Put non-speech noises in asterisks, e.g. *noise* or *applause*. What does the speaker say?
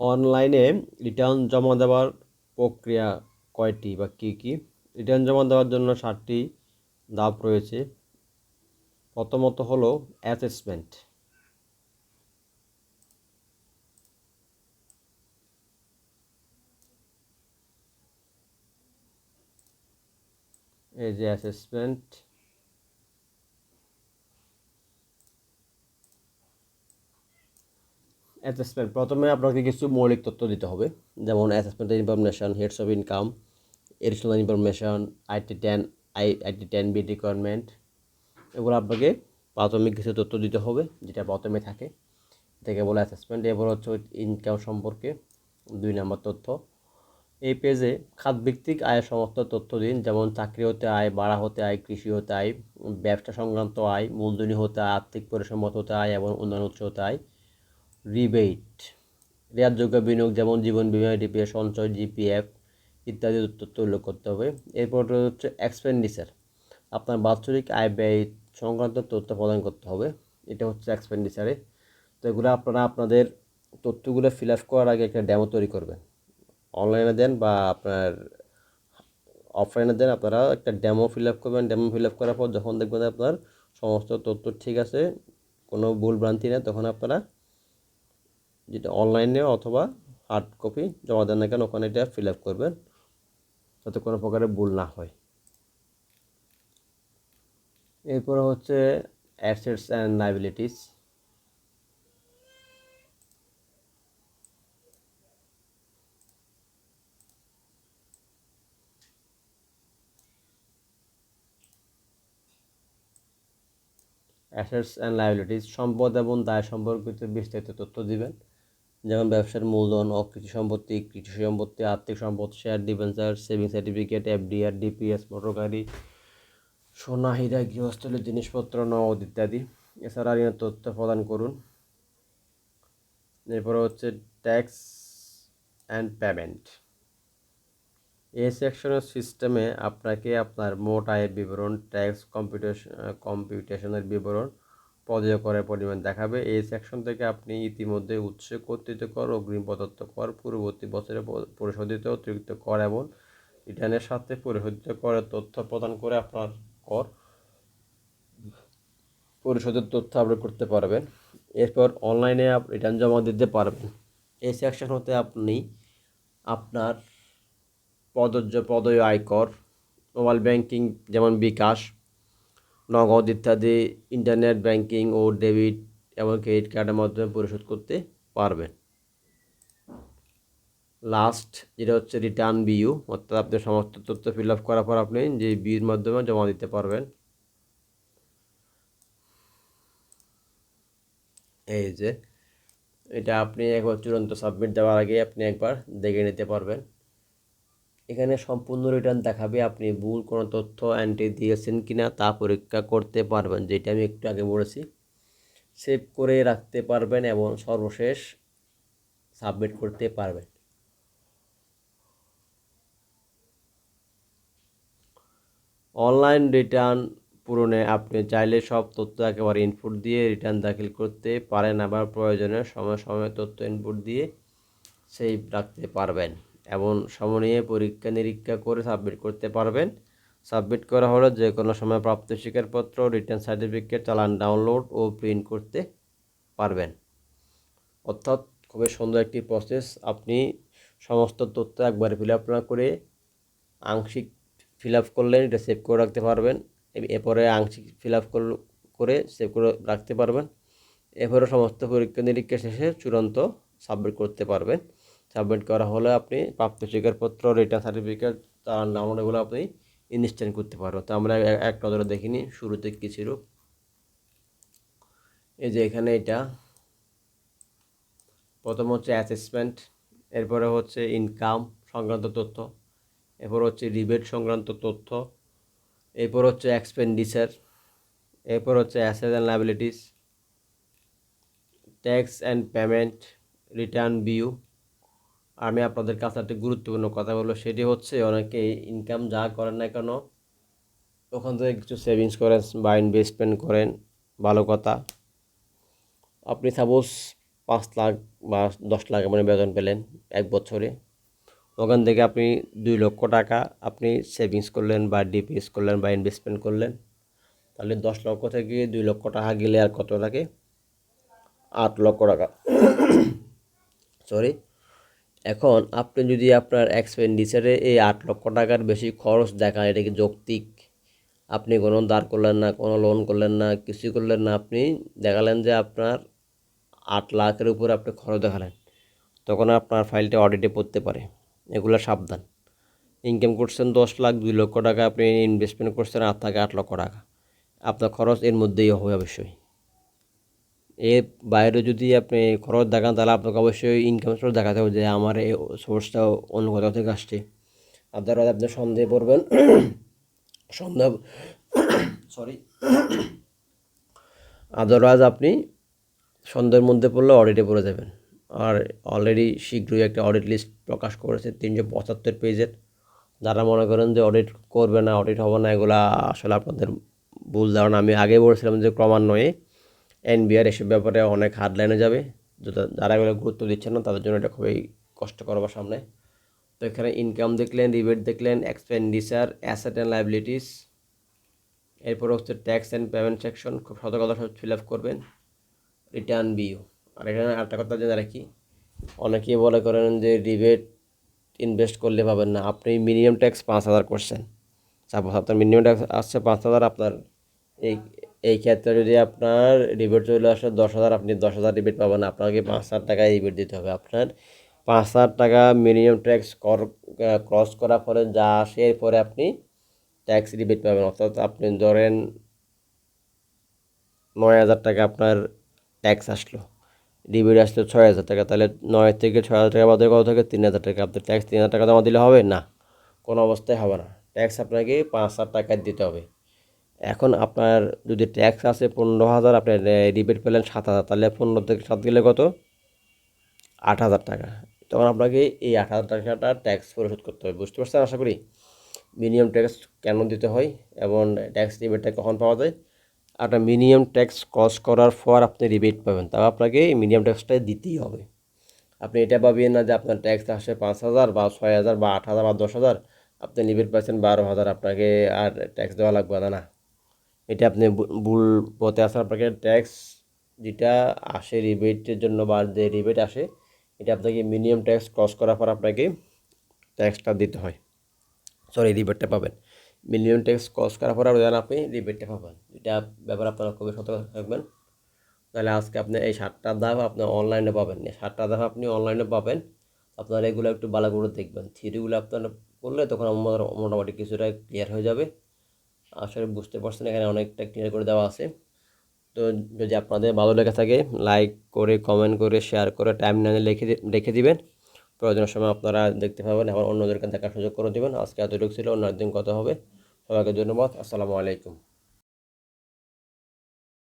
অনলাইনে রিটার্ন জমা দেওয়ার প্রক্রিয়া কয়টি বা কী কী? রিটার্ন জমা দেওয়ার জন্য সাতটি ধাপ রয়েছে। প্রথমত হলো অ্যাসেসমেন্ট। এই যে অ্যাসেসমেন্ট অ্যাসেসমেন্ট প্রথমে আপনাকে কিছু মৌলিক তথ্য দিতে হবে। যেমন অ্যাসেসমেন্টের information heads of income additional information IT ten I IT ten B requirement এগুলো আপনাকে প্রাথমিক কিছু তথ্য দিতে হবে, যেটা প্রথমে থাকে। থেকে বলে অ্যাসেসমেন্ট এরপর হচ্ছে ইনকাম সম্পর্কে দুই নম্বর তথ্য। এই পেজে খাতভিত্তিক আয়ের সমস্ত তথ্য দিন, যেমন চাকরি হতে আয় বাড়া হতে আয়, কৃষি হতে আয়, ব্যবসা সংক্রান্ত আয়, মূলধনী হতে আয়, আর্থিক পরিসম্মত হতে আয় এবং অন্যান্য উৎস হতে আয়। রিবেট রেয়ারযোগ্য বিনিয়োগ যেমন জীবন বিমা ডিপিএ সঞ্চয়, জিপিএফ ইত্যাদি তথ্য উল্লেখ করতে হবে। এরপর হচ্ছে এক্সপেন্ডিচার আপনার বাৎসরিক আয় ব্যয় সংক্রান্ত তথ্য প্রদান করতে হবে। এটা হচ্ছে এক্সপেন্ডিচারে তো এগুলো আপনারা আপনাদের তথ্যগুলো ফিল আপ করার আগে একটা ডেমো তৈরি করবেন। অনলাইনে দেন বা আপনার অফলাইনে দেন আপনারা একটা ডেমো ফিল আপ করবেন। ডেমো ফিল আপ করার পর যখন দেখবেন আপনার সমস্ত তথ্য ঠিক আছে, কোনো ভুল ভ্রান্তি নেই, তখন আপনারা যেটা অনলাইনে অথবা হার্ড কপি জমা দেন না কেন, ওখানে এটা ফিল আপ করবেন। যাতে কোনো প্রকারের ভুল না হয়। এরপরে হচ্ছে assets and liabilities assets and liabilities সম্পদ এবং দায় সম্পর্কিত বিস্তারিত তথ্য দিবেন। যেমন ব্যবসার মূলধন, অকৃষি সম্পত্তি, কৃষি সম্পত্তি, আর্থিক সম্পদ share debenture saving certificate FDR DPS motor গাড়ি, সোনা, হীরা গৃহস্থলীর জিনিসপত্র, নগদ ইত্যাদি। এছাড়া ঋণের তথ্য প্রদান করুন। এরপরে হচ্ছে ট্যাক্স অ্যান্ড পেমেন্ট এই সেকশনের সিস্টেমে আপনাকে আপনার মোট আয়ের বিবরণ ট্যাক্স কম্পিউটেশন কম্পিউটেশনের বিবরণ পদীয় করের পরিমাণ দেখাবে। এই সেকশন থেকে আপনি ইতিমধ্যে উৎসে কর্তৃত্ব কর, অগ্রিম প্রদত্ত কর, পূর্ববর্তী বছরে পরিশোধিত, অতিরিক্ত কর এবং রিটার্নের সাথে পরিশোধিত করের তথ্য প্রদান করে আপনার কর পরিশোধের তথ্য আপলোড করতে পারবেন। এরপর অনলাইনে রিটার্ন জমা দিতে পারবেন। এই সেকশন হতে আপনি আপনার প্রযোজ্য পদয় আয়কর মোবাইল ব্যাংকিং যেমন বিকাশ নগদ ইত্যাদি ইন্টারনেট ব্যাংকিং ও ডেবিট এবং ক্রেডিট কার্ডের মাধ্যমে পরিশোধ করতে পারবেন। লাস্ট যেটা হচ্ছে রিটার্ন বিউ অর্থাৎ আপনি সমস্ত তথ্য ফিল আপ করার পর আপনি যে বিউর মাধ্যমে জমা দিতে পারবেন। এই যে, এটা আপনি একবার চূড়ান্ত সাবমিট দেওয়ার আগে আপনি একবার দেখে নিতে পারবেন। এখানে সম্পূর্ণ রিটার্ন দেখাবে আপনি ভুল কোনো তথ্য এন্ট্রি দিয়েছেন কিনা তা পরীক্ষা করতে পারবেন, যেটা আমি একটু আগে বলেছি। সেভ করে রাখতে পারবেন এবং সর্বশেষ সাবমিট করতে পারবেন। অনলাইন রিটার্ন পূরণে আপনি চাইলে সব তথ্য একেবারে ইনপুট দিয়ে রিটার্ন দাখিল করতে পারেন, আবার প্রয়োজনে সময় সময় তথ্য ইনপুট দিয়ে সেভ রাখতে পারবেন। এবং সময়ে পরীক্ষা নিরীক্ষা করে সাবমিট করতে পারবেন। সাবমিট করা হলে যে কোনো সময় প্রাপ্ত স্বীকারপত্র রিটার্ন সার্টিফিকেট চালান ডাউনলোড ও প্রিন্ট করতে পারবেন। অর্থাৎ খুবই সুন্দর একটি প্রসেস আপনি সমস্ত তথ্য একবারে ফিল আপ না করে আংশিক ফিল আপ করলেন, এটা সেভ করে রাখতে পারবেন। এরপরে আংশিক ফিল আপ করে সেভ করে রাখতে পারবেন। এরপরে সমস্ত পরীক্ষা নিরীক্ষা শেষে চূড়ান্ত সাবমিট করতে পারবেন। সাবমিট করা হলে আপনি প্রাপ্ত স্বীকারপত্র রিটার্ন সার্টিফিকেট তার এগুলো আপনি ইনস্ট্যান্ট করতে পারবেন। তো আমরা এক নজরে দেখিনি শুরুতে কী ছিল। এই যে এখানে এটা। প্রথম হচ্ছে অ্যাসেসমেন্ট এরপরে হচ্ছে ইনকাম সংক্রান্ত তথ্য, এরপর হচ্ছে রিবেট সংক্রান্ত তথ্য, এরপর হচ্ছে এক্সপেন্ডিচার এরপর হচ্ছে assess and liabilities tax and payment return view আমি আপনাদের কাছে একটা গুরুত্বপূর্ণ কথা বলব, সেটি হচ্ছে অনেকে ইনকাম যা করেন না কেন, ওখান থেকে কিছু সেভিংস করেন বা ইনভেস্টমেন্ট করেন, ভালো কথা। আপনি সাপোজ পাঁচ লাখ বা দশ লাখ মানে বেতন পেলেন এক বছরে, ওখান থেকে আপনি দুই লক্ষ টাকা আপনি সেভিংস করলেন বা ডিপিএস করলেন বা ইনভেস্টমেন্ট করলেন, তাহলে দশ লক্ষ থেকে দুই লক্ষ টাকা গেলে আর কত থাকে আট লক্ষ টাকা। *coughs* সরি এখন আপনি যদি আপনার এক্সপেন্ডিচারে এই আট লক্ষ টাকার বেশি খরচ দেখান, এটা কি যৌক্তিক? আপনি কোনো দাঁড় করলেন না, কোনো লোন করলেন না কিছুই করলেন না, আপনি দেখালেন যে আপনার আট লাখের উপর আপনি খরচ দেখালেন। তখন আপনার ফাইলটা অডিটে পড়তে পারে। এগুলো সাবধান। ইনকাম করছেন দশ লাখ, দুই লক্ষ টাকা, আপনি ইনভেস্টমেন্ট করছেন আট থেকে আট লক্ষ টাকা। আপনার খরচ এর মধ্যেই হবে অবশ্যই। এর বাইরে যদি আপনি খরচ দেখান, তাহলে আপনাকে অবশ্যই ইনকাম সোর্স দেখাতে হবে যে আমার এই সোর্সটা অন্য কোথাও থেকে আসছে। আদারওয়াইজ আপনি সন্দেহে পড়বেন, সন্দেহ সরি আদারওয়াইজ আপনি সন্দেহের মধ্যে পড়লে অডিটে পড়ে যাবেন। আর অলরেডি শীঘ্রই একটা অডিট লিস্ট প্রকাশ করেছে তিনশো পঁচাত্তর পেজের। যারা মনে করেন যে অডিট করবে না অডিট হবে না, এগুলা আসলে আপনাদের ভুল ধারণা। আমি আগে বলেছিলাম যে ক্রমান্বয়ে এনবিআর এসব ব্যাপারে অনেক হার্ডলাইনে যাবে। যারা এগুলো গুরুত্ব দিচ্ছে না, তাদের জন্য এটা খুবই কষ্টকর বা সামনে। তো এখানে ইনকাম দেখলেন রিবেট দেখলেন এক্সপেন্ডিচার অ্যাসেট অ্যান্ড লাইবিলিটিস এরপর হচ্ছে ট্যাক্স অ্যান্ড পেমেন্ট সেকশন খুব সতর্কতা সব ফিল আপ করবেন। রিটার্ন বিউ আর এখানে একটা কথা জেনে রাখি, অনেকেই বলে করেন যে রিবেট ইনভেস্ট করলে পাবেন না। আপনি মিনিমাম ট্যাক্স পাঁচ হাজার করছেন। সাপোজ আপনার মিনিমাম ট্যাক্স আসছে পাঁচ হাজার, আপনার এই এই ক্ষেত্রে যদি আপনার রিবেট চলে আসে দশ হাজার, আপনি দশ হাজার রিবেট পাবেন। আপনাকে পাঁচ হাজার টাকা রিবেট দিতে হবে আপনার। পাঁচ হাজার টাকা মিনিমাম ট্যাক্স কর ক্রস করার পরে যা আসে এরপরে আপনি ট্যাক্স রিবেট পাবেন। অর্থাৎ আপনি ধরেন নয় হাজার টাকা আপনার ট্যাক্স আসলো। রিবেট আসলো ছয় হাজার টাকা। তাহলে নয় থেকে ছয় হাজার টাকা বাদে কত থাকে? তিন হাজার টাকা। আপনার ট্যাক্স তিন হাজার টাকা জমা দিলে হবে? না। কোনো অবস্থায় হবে না। ট্যাক্স আপনাকে পাঁচ হাজার টাকা দিতে হবে। এখন আপনার যদি ট্যাক্স আছে পনেরো হাজার, আপনি রিবেট পেলেন সাত হাজার, তাহলে পনেরো থেকে সাত গেলে কত? আট হাজার টাকা। তখন আপনাকে এই আট হাজার টাকাটা ট্যাক্স পরিশোধ করতে হবে। বুঝতে পারছেন আশা করি? মিনিমাম ট্যাক্স কেন দিতে হয় এবং ট্যাক্স রিবেটটা কখন পাওয়া যায়? একটা মিনিমাম ট্যাক্স ক্রস করার পর আপনি রিবেট পাবেন। তাও আপনাকে এই মিনিমাম ট্যাক্সটা দিতেই হবে। আপনি এটা পাবেন না যে আপনার ট্যাক্স আসে পাঁচ হাজার বা ছয় হাজার বা আট হাজার বা দশ হাজার। আপনি রিবেট পাচ্ছেন বারো হাজার। আপনাকে আর ট্যাক্স দেওয়া লাগবে না। এটা আপনি ভুল পথে আসেন আপনাকে ট্যাক্স যেটা আসে রিবেটের জন্য বা যে রিবেট আসে, এটা আপনাকে মিনিমাম ট্যাক্স ক্রস করার পর আপনাকে ট্যাক্সটা দিতে হয়। সরি রিবেটটা পাবেন। মিনিমাম ট্যাক্স ক্রস করার পর যেন আপনি রিবেটটা পাবেন। এটা ব্যাপারে আপনারা খুবই সতর্ক থাকবেন। তাহলে আজকে আপনি এই সাতটা দাম আপনি অনলাইনে পাবেন। এই সাতটা দাম আপনি অনলাইনে পাবেন। আপনারা এগুলো একটু ভালো করে দেখবেন। থিওরিগুলো আপনারা করলে তখন আমাদের মোটামুটি কিছুটা ক্লিয়ার হয়ে যাবে। আসলে বুঝতে পারছেন, এখানে অনেকটা ক্লিয়ার করে দেওয়া আছে। তো যদি আপনাদের ভালো লেগে থাকে লাইক করে কমেন্ট করে শেয়ার করে টাইম লাইনে লিখে রেখে দিবেন। প্রয়োজনের সময় আপনারা দেখতে পাবেন, আবার অন্যদেরকে দেখার সুযোগ করে দেবেন। আজকে এতটুকু ছিল, অন্য একদিন কথা হবে। সবাইকে ধন্যবাদ, আসসালামু আলাইকুম।